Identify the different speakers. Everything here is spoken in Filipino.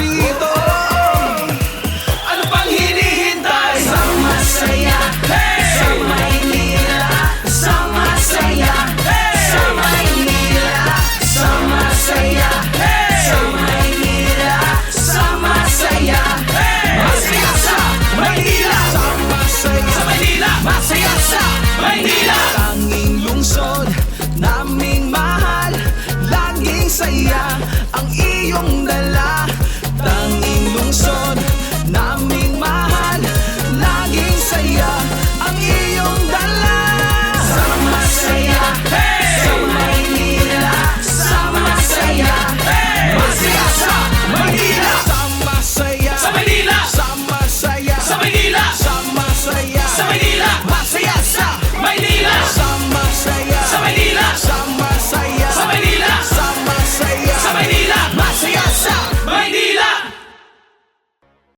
Speaker 1: kadistrito Ano pang hinihintay?
Speaker 2: Sama saya Sa Maynila Sama saya Sa Maynila Sama saya Sa Maynila Sama saya Masaya sa Maynila.
Speaker 1: Sama saya
Speaker 2: Sa Maynila. Masaya sa Maynila.
Speaker 1: Tanging lungsod naming mahal Laging saya attention